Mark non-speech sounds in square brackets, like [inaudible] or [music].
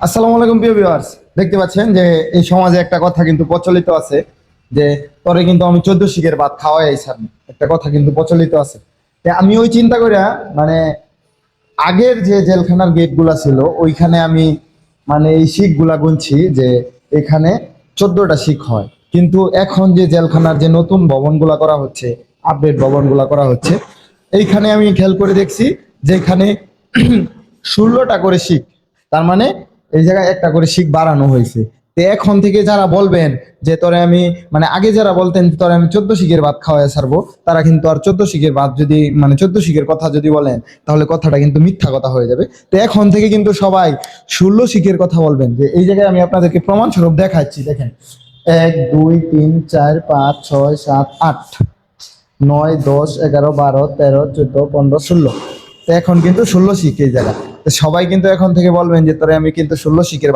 আসসালামু আলাইকুম প্রিয় ভিউয়ার্স দেখতে পাচ্ছেন যে এই সমাজে একটা কথা কিন্তু প্রচলিত আছে যে, তোরে কিন্তু আমি চোদ্দ শিখের ভাত খাওয়াই আইসার একটা কথা কিন্তু প্রচলিত আছে। আমি ওই চিন্তা করে মানে আগের যে জেলখানার গেটগুলা ছিল, ওইখানে আমি মানে এই শিখগুলা গুনছি যে, এখানে চোদ্দটা শিখ হয়। কিন্তু এখন যে জেলখানার যে নতুন ভবনগুলা করা হচ্ছে আপডেট ভবনগুলা করা হচ্ছে, এইখানে আমি খেয়াল করে দেখছি যে এখানে [clears throat] ষোলোটা করে শিখ। তার মানে এই জায়গায় একটা করে শিখ বাড়ানো হয়েছে। তো এখন থেকে যারা বলবেন যে তোরে আমি মানে আগে যারা বলতেন তোরে আমি চোদ্দ শিখের ভাত খাওয়াই ছাড়বো, তারা কিন্তু আর চোদ্দ শিখের ভাত যদি মানে চোদ্দ শিখের কথা যদি বলেন, তাহলে কথাটা কিন্তু মিথ্যা কথা হয়ে যাবে। তো এখন থেকে কিন্তু সবাই ষোলো শিখের কথা বলবেন যে এই জায়গায় আমি আপনাদেরকে প্রমাণস্বরূপ দেখাচ্ছি, দেখেন। এক, দুই, তিন, চার, পাঁচ, ছয়, সাত, আট, নয়, দশ, এগারো, বারো, তেরো, চোদ্দ, পনেরো, ষোলো। তো এখন কিন্তু ষোলো শিখ এই জায়গা তো সবাই কিন্তু এখন থেকে বলবেন যে তোরে আমি কিন্তু ষোলো শিখের